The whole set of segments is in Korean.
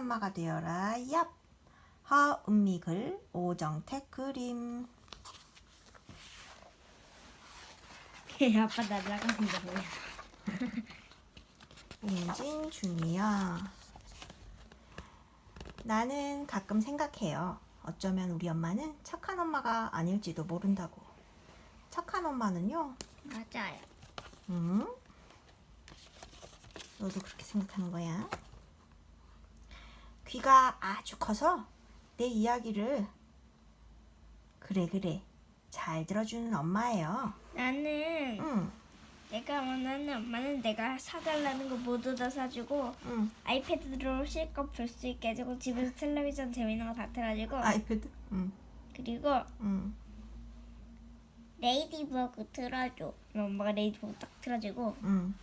엄마가 되어라. 얍. 허은미글 오정택 그림. 아빠 거 뭐야? 임진 중이요. 나는 가끔 생각해요. 어쩌면 우리 엄마는 착한 엄마가 아닐지도 모른다고. 착한 엄마는요. 맞아요. 응? 너도 그렇게 생각하는 거야? 귀가 아주 커서 내 이야기를 그래 그래 잘 들어주는 엄마예요. 나는 응, 내가 원하는 엄마는 내가 사달라는 거 모두 다 사주고 응. 아이패드로 실컷 볼 수 있게 해주고 집에서 텔레비전 재밌는 거 다 틀어주고 아이패드? 응, 그리고 응. 레이디버그 틀어줘. 엄마가 레이디버그 딱 틀어주고 응,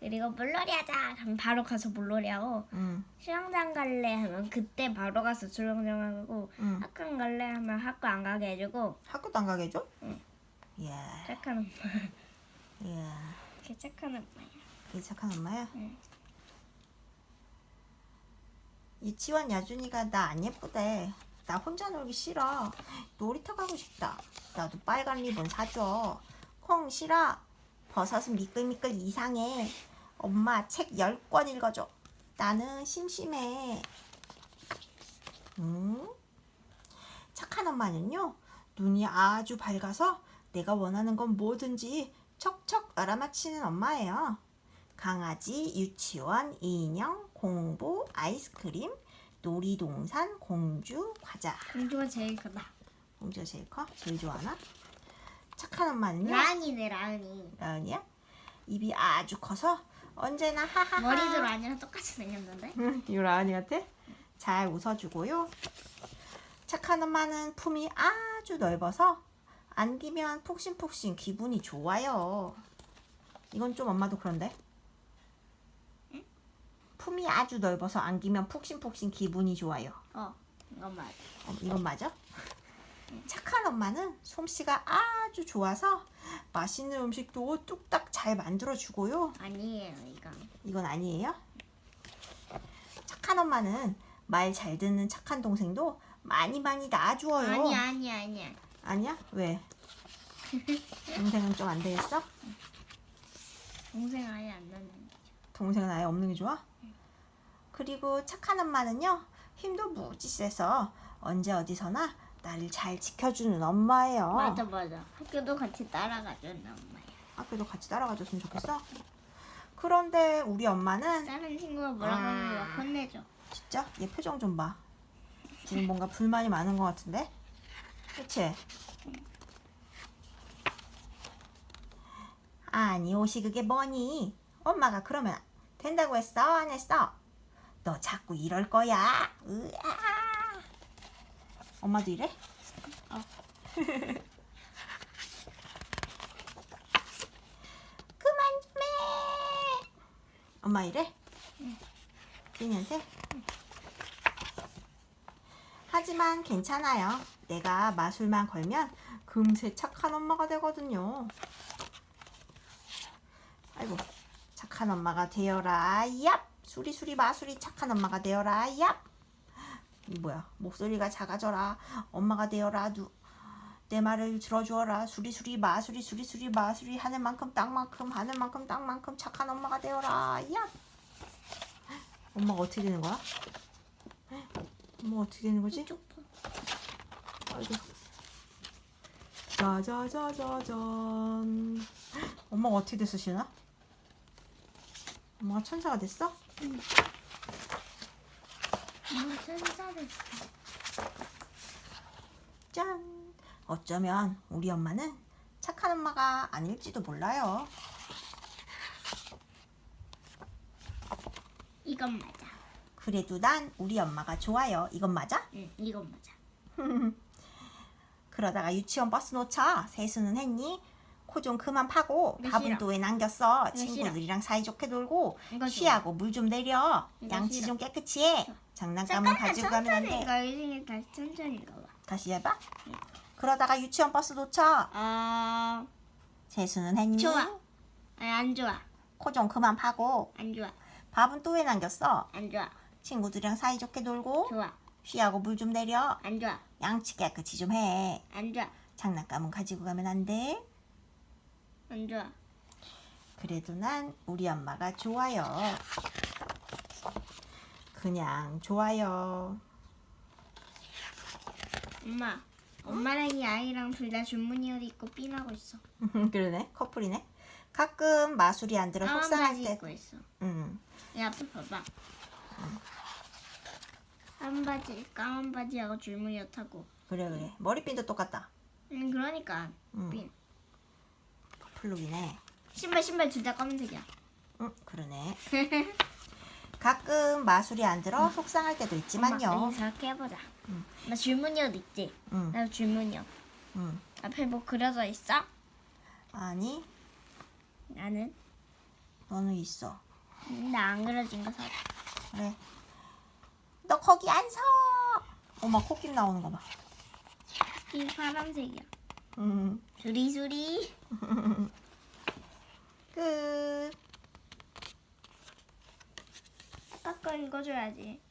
그리고 물놀이 하자. 그럼 바로 가서 물놀이 하고 응, 수영장 갈래 하면 그때 바로 가서 수영장 가고 응. 학교 갈래 하면 학교 안 가게 해주고 학교도 안 가게 해줘? 응. 이야, 착한 엄마. 이야. 이렇게 착한 엄마야. 이 착한 엄마야? 응. 유치원 야준이가 나 안 예쁘대. 나 혼자 놀기 싫어. 놀이터 가고 싶다. 나도 빨간 리본 사줘. 콩 싫어. 버섯은 미끌미끌 이상해. 엄마 책 10권 읽어줘. 나는 심심해. 음? 착한 엄마는요. 눈이 아주 밝아서 내가 원하는 건 뭐든지 척척 알아맞히는 엄마예요. 강아지, 유치원, 인형, 공부, 아이스크림, 놀이동산, 공주, 과자. 공주가 제일 크다. 공주가 제일 커? 제일 좋아하나? 착한 엄마는요? 라은이네 라은이. 라은이야? 입이 아주 커서 언제나 하하하 머리도 라은이랑 똑같이 생겼는데. 응, 이 라은이 같아? 잘 웃어주고요. 착한 엄마는 품이 아주 넓어서 안기면 푹신푹신 기분이 좋아요. 이건 좀 엄마도 그런데. 품이 아주 넓어서 안기면 푹신푹신 기분이 좋아요. 어, 이건 맞아. 어, 이건 맞아? 착한 엄마는 솜씨가 아주 좋아서 맛있는 음식도 뚝딱 잘 만들어주고요. 아니에요 이건. 이건 아니에요? 착한 엄마는 말 잘 듣는 착한 동생도 많이 많이 낳아주어요. 아니야 아니야 아니야. 아니야? 왜? 동생은 좀 안 되겠어? 동생 아예 안 낳는. 동생은 아예 없는 게 좋아? 그리고 착한 엄마는요 힘도 무지 세서 언제 어디서나 나를 잘 지켜주는 엄마예요. 맞아 맞아. 학교도 같이 따라가주는 엄마야. 학교도 같이 따라가줬으면 좋겠어. 그런데 우리 엄마는 다른 친구가 뭐라고 하면 막 혼내줘. 진짜 얘 표정 좀 봐. 지금 뭔가 불만이 많은 것 같은데? 그치? 아니 옷이 그게 뭐니? 엄마가 그러면 된다고 했어? 안 했어? 너 자꾸 이럴 거야. 으아. 엄마도 이래? 어. 그만 좀 해. 엄마 이래? 비니한테? 하지만 괜찮아요. 내가 마술만 걸면 금세 착한 엄마가 되거든요. 아이고, 착한 엄마가 되어라. 얍! 수리수리 마술이 착한 엄마가 되어라. 얍! 이 뭐야? 목소리가 작아져라. 엄마가 되어라. 누, 내 말을 들어주어라. 수리수리 마술이 수리수리 마술이 하는 만큼 땅만큼 하는 만큼 땅만큼 착한 엄마가 되어라. 얍! 엄마가 어떻게 되는 거야? 엄마가 어떻게 되는 거지? 아이고. 짜자자자잔. 엄마가 어떻게 됐어, 시은아? 엄마가 천사가 됐어? 엄마 천사 됐어. 짠. 어쩌면 우리 엄마는 착한 엄마가 아닐지도 몰라요. 이건 맞아. 그래도 난 우리 엄마가 좋아요. 이건 맞아? 응, 이건 맞아. 그러다가 유치원 버스 놓쳐. 세수는 했니? 코 좀 그만 파고 밥은 싫어. 또 왜 남겼어? 친구들이랑 사이좋게 놀고 이거. 쉬하고 물 좀 내려. 이거 양치 싫어. 좀 깨끗이 해. 장난감은 가지고 가면 안 돼. 가. 이 중에 다시 천천히 가봐. 다시 해봐. 그러다가 유치원 버스 놓쳐. 아, 세수는 했니? 좋아. 아니 안 좋아. 코 좀 그만 파고 안 좋아. 밥은 또 왜 남겼어? 안 좋아. 친구들이랑 사이좋게 놀고 좋아. 쉬하고 물 좀 내려. 안 좋아. 양치 깨끗이 좀 해. 안 좋아. 장난감은 가지고 가면 안 돼. 안 좋아. 그래도 난 우리 엄마가 좋아요. 그냥 좋아요. 엄마. 엄마랑 이 아이랑 둘 다 줄무늬 옷 입고 삐나고 있어. 그러네. 커플이네. 가끔 마술이 안 들어 까만 속상할 바지 때. 입고 있어. 응. 내 앞에 봐봐. 한 바지, 까만 바지하고 줄무늬 옷하고. 그래 그래. 머리핀도 똑같다. 음, 그러니까. 응. 핀. 플룩이네. 신발, 신발 둘 다 검은색이야. 응, 그러네. 가끔 마술이 안 들어 속상할 때도 엄마, 있지만요. 저렇게 해보자. 응. 나 줄무늬 옷 있지? 응, 나 줄무늬 옷. 응. 앞에 뭐 그려져 있어? 아니, 나는? 너는 있어. 나 안 그려진 거 사자. 그래. 너 거기 안 서. 엄마 코끼리 나오는 거 봐. 이 파란색이야. 음, 수리수리. 끝. 거 읽어줘야지.